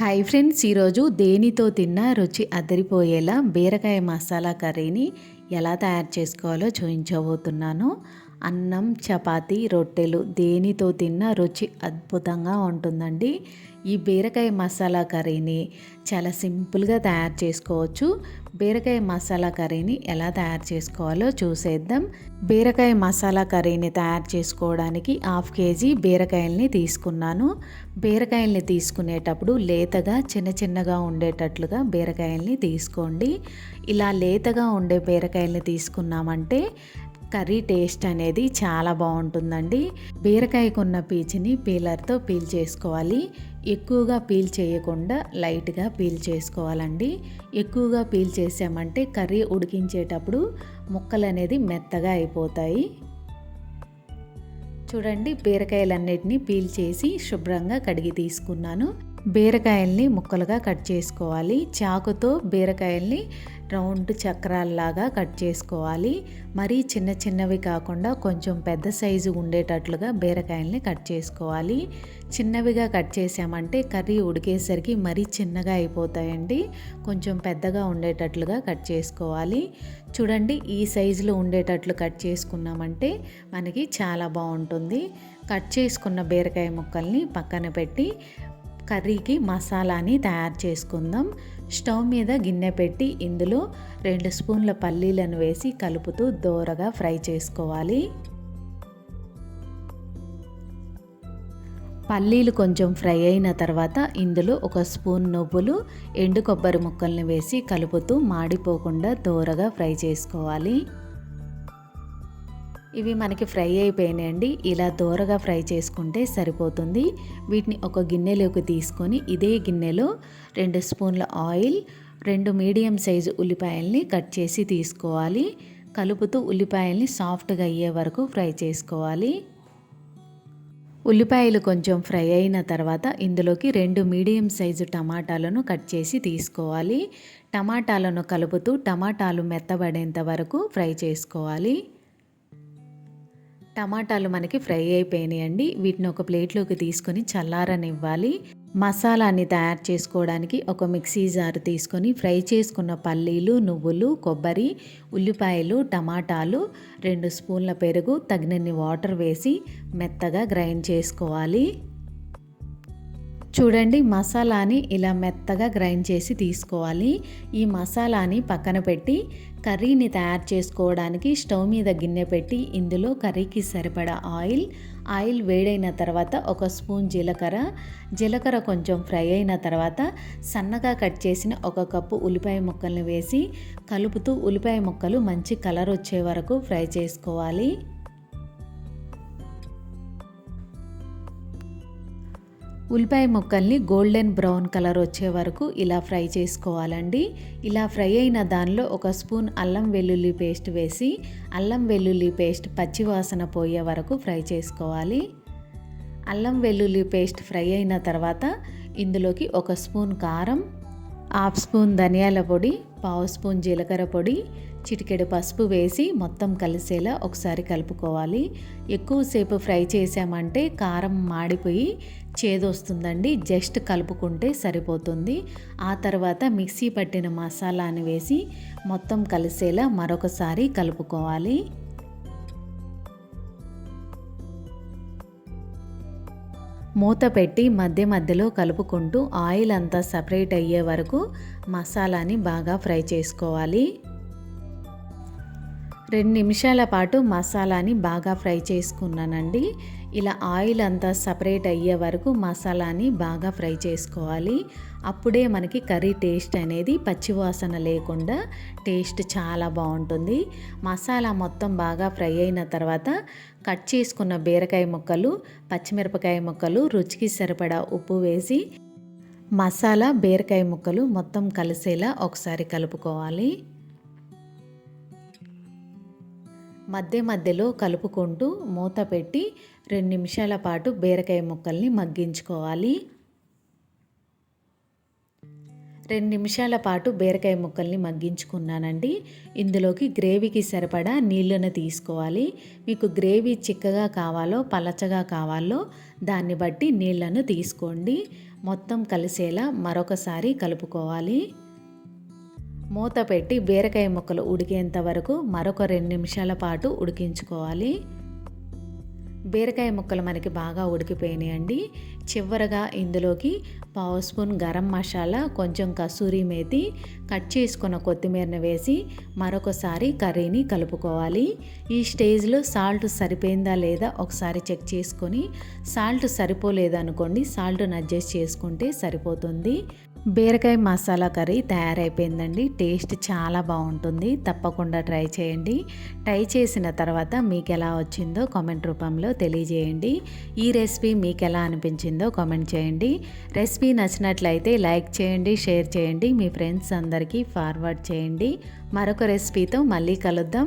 Hi friends ఈరోజు దేనితో తిన్నా రుచి అదిరిపోయేలా బీరకాయ మసాలా కర్రీని ఎలా తయారు చేసుకోవాలో చూపించబోతున్నాను అన్నం చపాతి రొట్టెలు దేనితో తిన్నా రుచి అద్భుతంగా ఉంటుందండి. ఈ బీరకాయ మసాలా కర్రీని చాలా సింపుల్గా తయారు చేసుకోవచ్చు. బీరకాయ మసాలా కర్రీని ఎలా తయారు చేసుకోవాలో చూసేద్దాం. బీరకాయ మసాలా కర్రీని తయారు చేసుకోవడానికి హాఫ్ కేజీ బీరకాయల్ని తీసుకున్నాను. బీరకాయల్ని తీసుకునేటప్పుడు లేతగా చిన్న చిన్నగా ఉండేటట్లుగా బీరకాయల్ని తీసుకోండి. ఇలా లేతగా ఉండే బీరకాయల్ని తీసుకున్నామంటే కర్రీ టేస్ట్ అనేది చాలా బాగుంటుందండి. బీరకాయకున్న పీచుని పీలర్తో పీల్ చేసుకోవాలి. ఎక్కువగా పీల్ చేయకుండా లైట్గా పీల్ చేసుకోవాలండి. ఎక్కువగా పీల్ చేసామంటే కర్రీ ఉడికించేటప్పుడు ముక్కలు అనేది మెత్తగా అయిపోతాయి. చూడండి బీరకాయలన్నిటినీ పీల్ చేసి శుభ్రంగా కడిగి తీసుకున్నాను. బీరకాయల్ని ముక్కలుగా కట్ చేసుకోవాలి. చాకుతో బీరకాయల్ని రౌండ్ చక్రాల్లాగా కట్ చేసుకోవాలి. మరీ చిన్న చిన్నవి కాకుండా కొంచెం పెద్ద సైజు ఉండేటట్లుగా బీరకాయల్ని కట్ చేసుకోవాలి. చిన్నవిగా కట్ చేసామంటే కర్రీ ఉడికేసరికి మరీ చిన్నగా అయిపోతాయండి. కొంచెం పెద్దగా ఉండేటట్లుగా కట్ చేసుకోవాలి. చూడండి ఈ సైజులో ఉండేటట్లు కట్ చేసుకున్నామంటే మనకి చాలా బాగుంటుంది. కట్ చేసుకున్న బీరకాయ ముక్కల్ని పక్కన పెట్టి కర్రీకి మసాలాని తయారు చేసుకుందాం. స్టవ్ మీద గిన్నె పెట్టి ఇందులో రెండు స్పూన్ల పల్లీలను వేసి కలుపుతూ దోరగా ఫ్రై చేసుకోవాలి. పల్లీలు కొంచెం ఫ్రై అయిన తర్వాత ఇందులో ఒక స్పూన్ నువ్వులు ఎండు కొబ్బరి ముక్కల్ని వేసి కలుపుతూ మాడిపోకుండా దోరగా ఫ్రై చేసుకోవాలి. ఇవి మనకి ఫ్రై అయిపోయినాయండి. ఇలా దూరగా ఫ్రై చేసుకుంటే సరిపోతుంది. వీటిని ఒక గిన్నెలోకి తీసుకొని ఇదే గిన్నెలో రెండు స్పూన్ల ఆయిల్ రెండు మీడియం సైజు ఉల్లిపాయల్ని కట్ చేసి తీసుకోవాలి. కలుపుతూ ఉల్లిపాయల్ని సాఫ్ట్గా అయ్యే వరకు ఫ్రై చేసుకోవాలి. ఉల్లిపాయలు కొంచెం ఫ్రై అయిన తర్వాత ఇందులోకి రెండు మీడియం సైజు టమాటాలను కట్ చేసి తీసుకోవాలి. టమాటాలను కలుపుతూ టమాటాలు మెత్తబడేంత వరకు ఫ్రై చేసుకోవాలి. టమాటాలు మనకి ఫ్రై అయిపోయినాయండి. వీటిని ఒక ప్లేట్లోకి తీసుకొని చల్లారనివ్వాలి. మసాలాని తయారు చేసుకోవడానికి ఒక మిక్సీ జారు తీసుకొని ఫ్రై చేసుకున్న పల్లీలు నువ్వులు కొబ్బరి ఉల్లిపాయలు టమాటాలు రెండు స్పూన్ల పెరుగు తగినన్ని వాటర్ వేసి మెత్తగా గ్రైండ్ చేసుకోవాలి. చూడండి మసాలాని ఇలా మెత్తగా గ్రైండ్ చేసి తీసుకోవాలి. ఈ మసాలాని పక్కన పెట్టి కర్రీని తయారు చేసుకోవడానికి స్టవ్ మీద గిన్నె పెట్టి ఇందులో కర్రీకి సరిపడా ఆయిల్ ఆయిల్ వేడైన తర్వాత ఒక స్పూన్ జీలకర్ర జీలకర్ర కొంచెం ఫ్రై అయిన తర్వాత సన్నగా కట్ చేసిన ఒక కప్పు ఉల్లిపాయ ముక్కల్ని వేసి కలుపుతూ ఉల్లిపాయ ముక్కలు మంచి కలర్ వచ్చే వరకు ఫ్రై చేసుకోవాలి. ఉల్లిపాయ ముక్కల్ని గోల్డెన్ బ్రౌన్ కలర్ వచ్చే వరకు ఇలా ఫ్రై చేసుకోవాలండి. ఇలా ఫ్రై అయిన దానిలో ఒక స్పూన్ అల్లం వెల్లుల్లి పేస్ట్ వేసి అల్లం వెల్లుల్లి పేస్ట్ పచ్చివాసన పోయే వరకు ఫ్రై చేసుకోవాలి. అల్లం వెల్లుల్లి పేస్ట్ ఫ్రై అయిన తర్వాత ఇందులోకి ఒక స్పూన్ కారం హాఫ్ స్పూన్ ధనియాల పొడి పావు స్పూన్ జీలకర్ర పొడి చిటికెడు పసుపు వేసి మొత్తం కలిసేలా ఒకసారి కలుపుకోవాలి. ఎక్కువసేపు ఫ్రై చేసామంటే కారం మాడిపోయి చేదొస్తుందండి. జస్ట్ కలుపుకుంటే సరిపోతుంది. ఆ తర్వాత మిక్సీ పట్టిన మసాలాని వేసి మొత్తం కలిసేలా మరొకసారి కలుపుకోవాలి. మూత పెట్టి మధ్య మధ్యలో కలుపుకుంటూ ఆయిల్ అంతా సపరేట్ అయ్యే వరకు మసాలాని బాగా ఫ్రై చేసుకోవాలి. రెండు నిమిషాల పాటు మసాలాని బాగా ఫ్రై చేసుకున్నానండి. ఇలా ఆయిల్ అంతా సపరేట్ అయ్యే వరకు మసాలాని బాగా ఫ్రై చేసుకోవాలి. అప్పుడే మనకి కర్రీ టేస్ట్ అనేది పచ్చివాసన లేకుండా టేస్ట్ చాలా బాగుంటుంది. మసాలా మొత్తం బాగా ఫ్రై అయిన తర్వాత కట్ చేసుకున్న బీరకాయ ముక్కలు పచ్చిమిరపకాయ ముక్కలు రుచికి సరిపడా ఉప్పు వేసి మసాలా బీరకాయ ముక్కలు మొత్తం కలిసేలా ఒకసారి కలుపుకోవాలి. మధ్య మధ్యలో కలుపుకుంటూ మూత పెట్టి రెండు నిమిషాల పాటు బీరకాయ ముక్కల్ని మగ్గించుకోవాలి. రెండు నిమిషాల పాటు బీరకాయ ముక్కల్ని మగ్గించుకున్నానండి. ఇందులోకి గ్రేవీకి సరిపడా నీళ్ళను తీసుకోవాలి. మీకు గ్రేవీ చిక్కగా కావాలో పలచగా కావాలో దాన్ని బట్టి నీళ్ళను తీసుకోండి. మొత్తం కలిసేలా మరొకసారి కలుపుకోవాలి. మూత పెట్టి బీరకాయ ముక్కలు ఉడికేంత వరకు మరొక రెండు నిమిషాల పాటు ఉడికించుకోవాలి. బీరకాయ ముక్కలు మనకి బాగా ఉడికిపోయినాయండి. చివరగా ఇందులోకి పావు స్పూన్ గరం మసాలా కొంచెం కసూరి మేతి కట్ చేసుకున్న కొత్తిమీరను వేసి మరొకసారి కర్రీని కలుపుకోవాలి. ఈ స్టేజ్లో సాల్ట్ సరిపోయిందా లేదా ఒకసారి చెక్ చేసుకొని సాల్ట్ సరిపోలేదనుకోండి సాల్ట్ని అడ్జస్ట్ చేసుకుంటే సరిపోతుంది. బీరకాయ మసాలా కర్రీ తయారైపోయిందండి టేస్ట్ చాలా బాగుంటుంది తప్పకుండా ట్రై చేయండి. ట్రై చేసిన తర్వాత మీకు ఎలా వచ్చిందో కామెంట్ రూపంలో తెలియజేయండి. ఈ రెసిపీ మీకు ఎలా అనిపించిందో కామెంట్ చేయండి. రెసిపీ నచ్చినట్లయితే లైక్ చేయండి షేర్ చేయండి. మీ ఫ్రెండ్స్ అందరికీ ఫార్వర్డ్ చేయండి. మరొక రెసిపీతో మళ్ళీ కలుద్దాం.